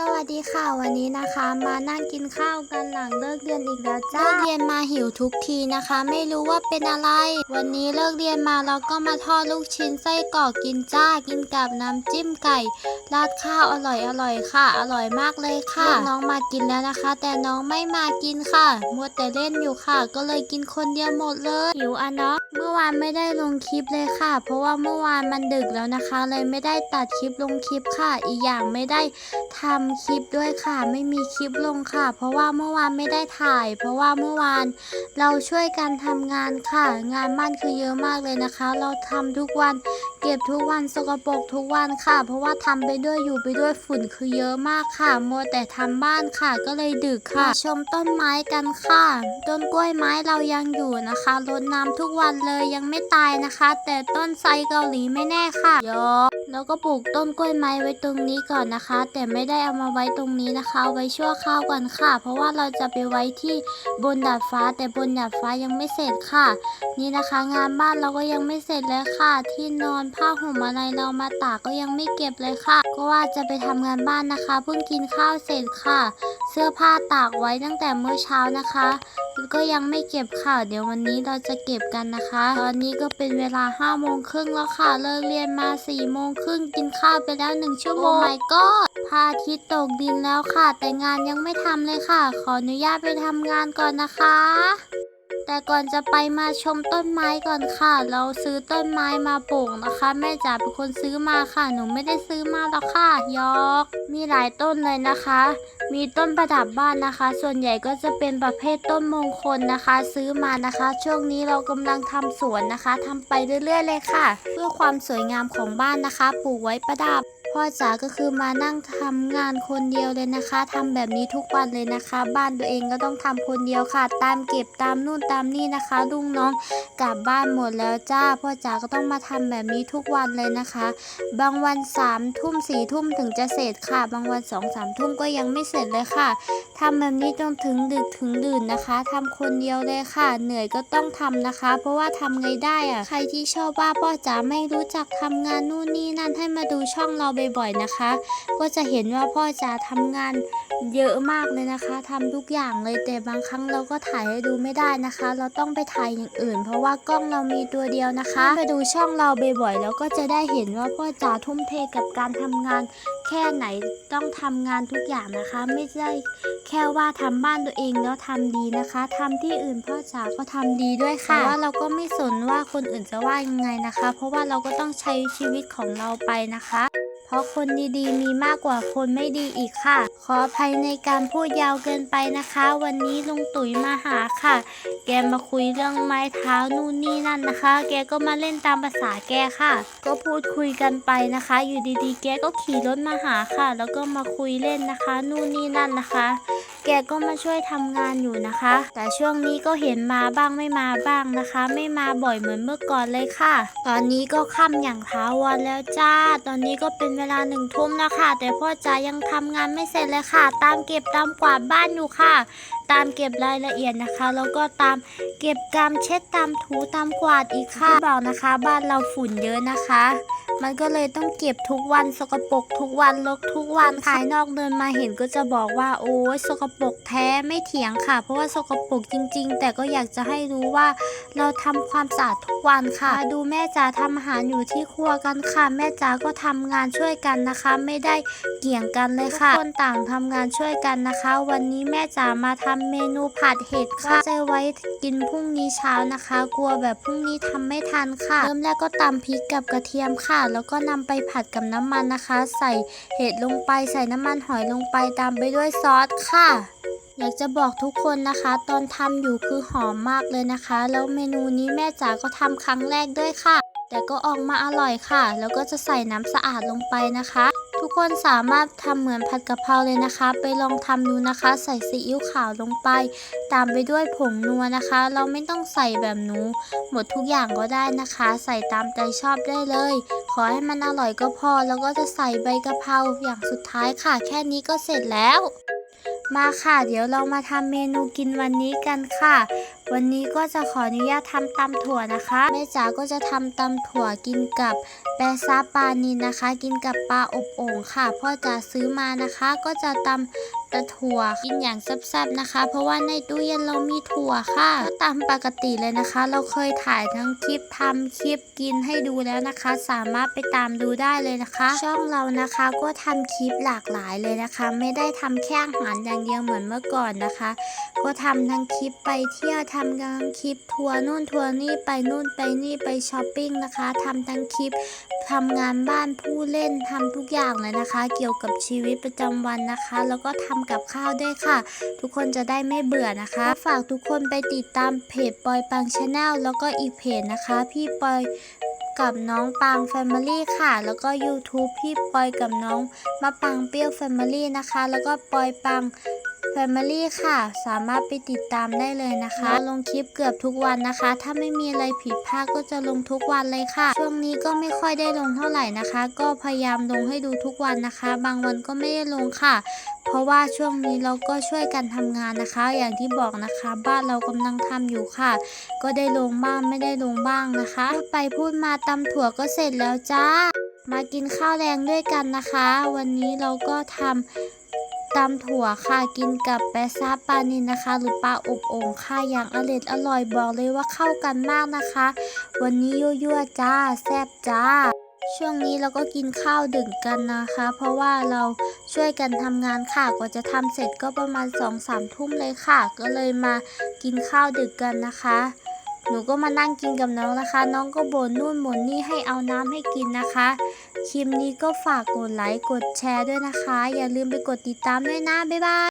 สวัสดีค่ะวันนี้นะคะมานั่งกินข้าวกันหลังเลิกเรียนอีกแล้วจ้าเลิกเรียนมาหิวทุกทีนะคะ ไม่รู้ว่าเป็นอะไร วันนี้เลิกเรียนมาเราก็มาทอดลูกชิ้นไส้กรอกกินจ้ากินกับน้ำจิ้มไก่ราดข้าวอร่อยอร่อยค่ะ อร่อยมากเลยค่ะน้องมากินแล้วนะคะ แต่น้องไม่มากินค่ะมัวแต่เล่นอยู่ค่ะ ก็เลยกินคนเดียวหมดเลยหิวอะเนาะเมื่อวานไม่ได้ลงคลิปเลยค่ะ เพราะว่าเมื่อวานมันดึกแล้วนะคะ เลยไม่ได้ตัดคลิปลงคลิปค่ะ อีกอย่างไม่ได้ทำคลิปด้วยค่ะ ไม่มีคลิปลงค่ะ เพราะว่าเมื่อวานไม่ได้ถ่าย เพราะว่าเมื่อวานเราช่วยกันทำงานค่ะ งานบ้านคือเยอะมากเลยนะคะ เราทำทุกวัน เก็บทุกวันสกปรกทุกวันค่ะ เพราะว่าทำไปด้วยอยู่ไปด้วยฝุ่นคือเยอะมากค่ะ มัวแต่ทำบ้านค่ะ ก็เลยดึกค่ะ ชมต้นไม้กันค่ะ ต้นกล้วยไม้เรายังอยู่นะคะรดน้ำทุกวันเลยยังไม่ตายนะคะ แต่ต้นไทรเกาหลีไม่แน่ค่ะยอแล้วก็ปลูกต้นกล้วยไม้ไว้ตรงนี้ก่อนนะคะ แต่ไม่ได้เอามาไว้ตรงนี้นะคะ ไว้ชั่วคราวก่อนค่ะ เพราะว่าเราจะไปไว้ที่บนดาดฟ้า แต่บนดาดฟ้ายังไม่เสร็จค่ะ นี่นะคะ งานบ้านเราก็ยังไม่เสร็จเลยค่ะ ที่นอนผ้าห่มอะไรเรามาตากก็ยังไม่เก็บเลยค่ะ ก็ว่าจะไปทำงานบ้านนะคะ เพิ่งกินข้าวเสร็จค่ะ สื้อผ้าตากไว้ตั้งแต่เมื่อเช้านะคะก็ยังไม่เก็บค่ะ เดี๋ยววันนี้เราจะเก็บกันนะคะ ตอนนี้ก็เป็นเวลา5้าโมงครึ่งแล้วค่ะ เลิกเรียนมา4ี่โมงครึ่งกินข้าวไปแล้ว1ชั่วโมง my god พระอาทิตย์ตกดินแล้วค่ะ แต่งานยังไม่ทำเลยค่ะ ขออนุญาตไปทำงานก่อนนะคะ แต่ก่อนจะไปมาชมต้นไม้ก่อนค่ะ เราซื้อต้นไม้มาปลูกนะคะ แม่จ๋าเป็นคนซื้อมาค่ะ หนูไม่ได้ซื้อมาหรอกค่ะยอกมีหลายต้นเลยนะคะ มีต้นประดับบ้านนะคะ ส่วนใหญ่ก็จะเป็นประเภทต้นมงคลนะคะ ซื้อมานะคะ ช่วงนี้เรากำลังทำสวนนะคะทำไปเรื่อยๆเลยค่ะ เพื่อความสวยงามของบ้านนะคะ ปลูกไว้ประดับพ่อจ๋าก็คือมานั่งทำงานคนเดียวเลยนะคะทำแบบนี้ทุกวันเลยนะคะ บ้านตัวเองก็ต้องทำคนเดียวค่ะ ตามเก็บตามนู่นตามนี่นะคะ ลุงน้องกลับบ้านหมดแล้วจ้าพ่อจ๋าก็ต้องมาทำแบบนี้ทุกวันเลยนะคะ บางวันสามทุ่มสี่ทุ่มถึงจะเสร็จค่ะ บางวันสองสามทุ่มก็ยังไม่เสร็จเลยค่ะ ทำแบบนี้จนถึงดึกถึงดื่นนะคะทำคนเดียวเลยค่ะ เหนื่อยก็ต้องทำนะคะ เพราะว่าทำไงได้อะใครที่ชอบว่าพ่อจ๋าไม่รู้จักทำงานนู่นนี่นั่นให้มาดูช่องเราบ่อยๆนะคะ ก็จะเห็นว่าพ่อจ๋าทำงานเยอะมากเลยนะคะทำทุกอย่างเลยแต่บางครั้งเราก็ถ่ายให้ดูไม่ได้นะคะ เราต้องไปถ่ายอย่างอื่น เพราะว่ากล้องเรามีตัวเดียวนะคะไปดูช่องเราบ่อยๆแล้วก็จะได้เห็นว่าพ่อจ๋าทุ่มเทกับการทำงาน แค่ไหนต้องทำงานทุกอย่างนะคะ ไม่ใช่แค่ว่าทำบ้านตัวเองแล้วทำดีนะคะทำที่อื่นพ่อจ๋าก็ทำดีด้วยค่ะแต่ว่าเราก็ไม่สนว่าคนอื่นจะว่ายังไงนะคะ เพราะว่าเราก็ต้องใช้ชีวิตของเราไปนะคะ เพราะคนดีๆ มีมากกว่าคนไม่ดีอีกค่ะ ขออภัยในการพูดยาวเกินไปนะคะ วันนี้ลุงตุ๋ยมาหาค่ะ แกมาคุยเรื่องไม้เท้านู่นนี่นั่นนะคะ แกก็มาเล่นตามภาษาแกค่ะ ก็พูดคุยกันไปนะคะ อยู่ดีๆ แกก็ขี่รถมาหาค่ะ แล้วก็มาคุยเล่นนะคะ นู่นนี่นั่นนะคะ แกก็มาช่วยทำงานอยู่นะคะ แต่ช่วงนี้ก็เห็นมาบ้างไม่มาบ้างนะคะ ไม่มาบ่อยเหมือนเมื่อก่อนเลยค่ะ ตอนนี้ก็ค่ำอย่างท้าวันแล้วจ้า ตอนนี้ก็เป็นเวลาหนึ่งทุ่มแล้วค่ะ แต่พ่อจ๋ายังทำงานไม่เสร็จเลยค่ะ ตามเก็บตามกวาดบ้านอยู่ค่ะ ตามเก็บรายละเอียดนะคะ แล้วก็ตามเก็บกามเช็ดตามถูตามกวาดอีกค่ะบอกนะคะ บ้านเราฝุ่นเยอะนะคะ มันก็เลยต้องเก็บทุกวันสกปรกทุกวันรกทุกวันภายนอกเดินมาเห็นก็จะบอกว่าโอ้ยสกปรกแท้ไม่เถียงค่ะ เพราะว่าสกปรกจริง ๆ แต่ก็อยากจะให้รู้ว่าเราทำความสะอาดทุกวันค่ะ ดูแม่จ๋าทำอาหารอยู่ที่ครัวกันค่ะ แม่จ๋าก็ทำงานช่วยกันนะคะ ไม่ได้เกี่ยงกันเลยค่ะคนต่างทำงานช่วยกันนะคะ วันนี้แม่จ๋ามาทำเมนูผัดเห็ดค่ะจะไว้กินพรุ่งนี้เช้านะคะ กลัวแบบพรุ่งนี้ทำไม่ทันค่ะ เริ่มแรกก็ตำพริกกับกระเทียมค่ะ แล้วก็นำไปผัดกับน้ำมันนะคะ ใส่เห็ดลงไปใส่น้ำมันหอยลงไปตามไปด้วยซอสค่ะอยากจะบอกทุกคนนะคะ ตอนทำอยู่คือหอมมากเลยนะคะ แล้วเมนูนี้แม่จ๋าก็ทำครั้งแรกด้วยค่ะ แต่ก็ออกมาอร่อยค่ะ แล้วก็จะใส่น้ำสะอาดลงไปนะคะ ทุกคนสามารถทำเหมือนผัดกะเพราเลยนะคะ ไปลองทำดูนะคะ ใส่ซีอิ๊วขาวลงไป ตามไปด้วยผงนัวนะคะ เราไม่ต้องใส่แบบหนูหมดทุกอย่างก็ได้นะคะ ใส่ตามใจชอบได้เลย ขอให้มันอร่อยก็พอ แล้วก็จะใส่ใบกะเพราอย่างสุดท้ายค่ะ แค่นี้ก็เสร็จแล้วมาค่ะ เดี๋ยวเรามาทำเมนูกินวันนี้กันค่ะ วันนี้ก็จะขออนุญาตทำตำถั่วนะคะแม่จ๋าก็จะทำตำถั่วกินกับแปซาปลานินนะคะ กินกับปลาอบโอ่งค่ะพ่อจ๋าซื้อมานะคะ ก็จะตำตะถั่วกินอย่างแซ่บๆนะคะ เพราะว่าในตู้เย็นเรามีถั่วค่ะก็ตามปกติเลยนะคะ เราเคยถ่ายทั้งคลิปทำคลิปกินให้ดูแล้วนะคะ สามารถไปตามดูได้เลยนะคะ ช่องเรานะคะก็ทำคลิปหลากหลายเลยนะคะ ไม่ได้ทำแค่อาหารอย่างเดียวเหมือนเมื่อก่อนนะคะ ก็ทำทั้งคลิปไปเที่ยวทำทั้งคลิปทัวร์นู่นทัวร์นี่ไปนู่นไปนี่ไปช้อปปิ้งนะคะทำทั้งคลิป ทำงานบ้านผู้เล่นทำทุกอย่างเลยนะคะ เกี่ยวกับชีวิตประจำวันนะคะ แล้วก็ทำกับข้าวด้วยค่ะ ทุกคนจะได้ไม่เบื่อนะคะ ฝากทุกคนไปติดตามเพจปอยปังชาแนลแล้วก็อีกเพจนะคะ พี่ปอยกับน้องปังแฟมิลี่ค่ะ แล้วก็ YouTube พี่ปอยกับน้องมะปังเปรี้ยวแฟมิลี่นะคะ แล้วก็ปอยปัง Family ค่ะ สามารถไปติดตามได้เลยนะคะ ลงคลิปเกือบทุกวันนะคะ ถ้าไม่มีอะไรผิดพลาดก็จะลงทุกวันเลยค่ะ ช่วงนี้ก็ไม่ค่อยได้ลงเท่าไหร่นะคะ ก็พยายามลงให้ดูทุกวันนะคะ บางวันก็ไม่ได้ลงค่ะ เพราะว่าช่วงนี้เราก็ช่วยกันทำงานนะคะ อย่างที่บอกนะคะ บ้านเรากำลังทำอยู่ค่ะ ก็ได้ลงบ้างไม่ได้ลงบ้างนะคะ ไปพูดมาตำถั่วก็เสร็จแล้วจ้า มากินข้าวแรงด้วยกันนะคะ วันนี้เราก็ทำ ตำถั่วค่ะกินกับแปซาปลานินนะคะ หรือปลาอบโอ่งค่ะอย่างอร่อยอร่อยบอกเลยว่าเข้ากันมากนะคะ วันนี้ยั่วๆจ้าแซ่บจ้า ช่วงนี้เราก็กินข้าวดึกกันนะคะ เพราะว่าเราช่วยกันทำงานค่ะกว่าจะทำเสร็จก็ประมาณ2อสามทุ่มเลยค่ะ ก็เลยมากินข้าวดึกกันนะคะ หนูก็มานั่งกินกับน้องนะคะ น้องก็บ่นนู่นบ่นนี่ให้เอาน้ำให้กินนะคะ คลิปนี้ก็ฝากกดไลค์กดแชร์ด้วยนะคะ อย่าลืมไปกดติดตามด้วยนะ บ๊ายบาย